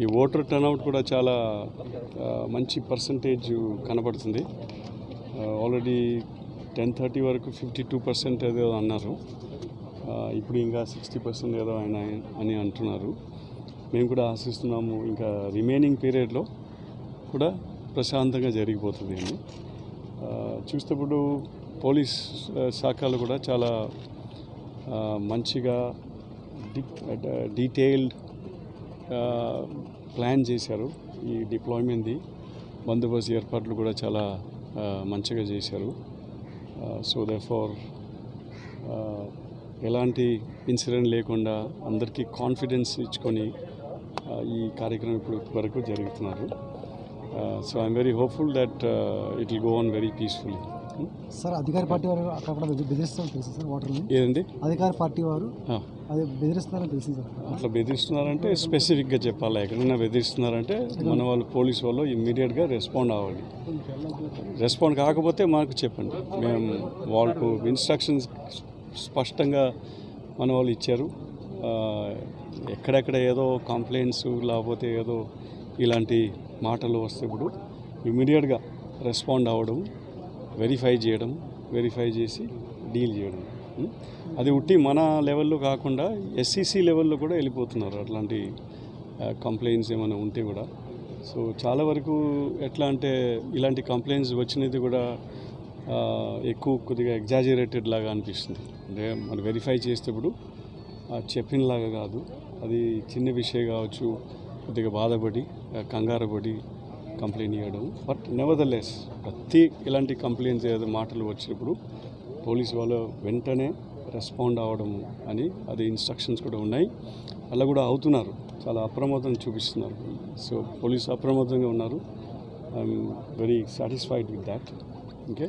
ఈ voter turnout కూడా చాలా మంచి పర్సంటేజ్ కనబడుతుంది. ఆల్రెడీ టెన్ థర్టీ వరకు ఫిఫ్టీ టూ పర్సెంట్ ఏదో అన్నారు. ఇప్పుడు ఇంకా సిక్స్టీ పర్సెంట్ ఏదో ఆయన అని అంటున్నారు. మేము కూడా ఆశిస్తున్నాము ఇంకా రిమైనింగ్ పీరియడ్లో కూడా ప్రశాంతంగా జరిగిపోతుంది అని. చూసేటప్పుడు పోలీస్ శాఖలు కూడా చాలా మంచిగా డీటెయిల్డ్ ప్లాన్ చేశారు ఈ డిప్లాయ్మెంట్ది. బందోబస్తు ఏర్పాట్లు కూడా చాలా మంచిగా చేశారు. సో దే ఫార్ ఎలాంటి ఇన్సిడెంట్ లేకుండా అందరికీ కాన్ఫిడెన్స్ ఇచ్చుకొని ఈ కార్యక్రమం ఇప్పుడు వరకు జరుగుతున్నారు. So I'm very hopeful that it will go on very peacefully sir అధికార పార్టీ వారు అక్కడ బెదిరిస్తారని తెలుసు సార్ ఓటర్ని ఏదండి? అధికార పార్టీ వారు అది బెదిరిస్తారని తెలిసింది సార్ అట్లా బెదిరిస్తున్నారంటే స్పెసిఫిక్గా చెప్పాలి? ఎక్కడైనా బెదిరిస్తున్నారంటే మన వాళ్ళు పోలీస్ వాళ్ళు ఇమ్మీడియట్గా రెస్పాండ్ అవ్వాలి. రెస్పాండ్ కాకపోతే మాకు చెప్పండి. మేము వాళ్ళకు ఇన్స్ట్రక్షన్స్ స్పష్టంగా మన వాళ్ళు ఇచ్చారు. ఎక్కడెక్కడ ఏదో కంప్లైంట్స్ లేకపోతే ఏదో ఇలాంటి మాటలు వస్తే ఇప్పుడు ఇమ్మీడియట్గా రెస్పాండ్ అవ్వడం వెరిఫై చేయడం వెరిఫై చేసి డీల్ చేయడం. అది ఉట్టి మన లెవెల్లో కాకుండా ఎస్సీసీ లెవెల్లో కూడా వెళ్ళిపోతున్నారు అట్లాంటి కంప్లైంట్స్ ఏమైనా ఉంటే కూడా. సో చాలా వరకు ఎట్లా అంటే ఇలాంటి కంప్లైంట్స్ వచ్చినది కూడా ఎక్కువ కొద్దిగా ఎగ్జాజరేటెడ్ లాగా అనిపిస్తుంది. అంటే మనం వెరిఫై చేసేటప్పుడు చెప్పినలాగా కాదు. అది చిన్న విషయం కావచ్చు కొద్దిగా బాధపడి కంగారుపడి కంప్లైంట్ ఇవ్వడం బట్ నెవర్దలెస్ ప్రతి ఇలాంటి కంప్లైంట్స్ ఏదో మాటలు వచ్చినప్పుడు పోలీస్ వాళ్ళు వెంటనే రెస్పాండ్ అవ్వడం అని అది ఇన్స్ట్రక్షన్స్ కూడా ఉన్నాయి. అలా కూడా అవుతున్నారు. చాలా అప్రమత్తం చూపిస్తున్నారు. సో పోలీస్ అప్రమత్తంగా ఉన్నారు. I'm very satisfied with that okay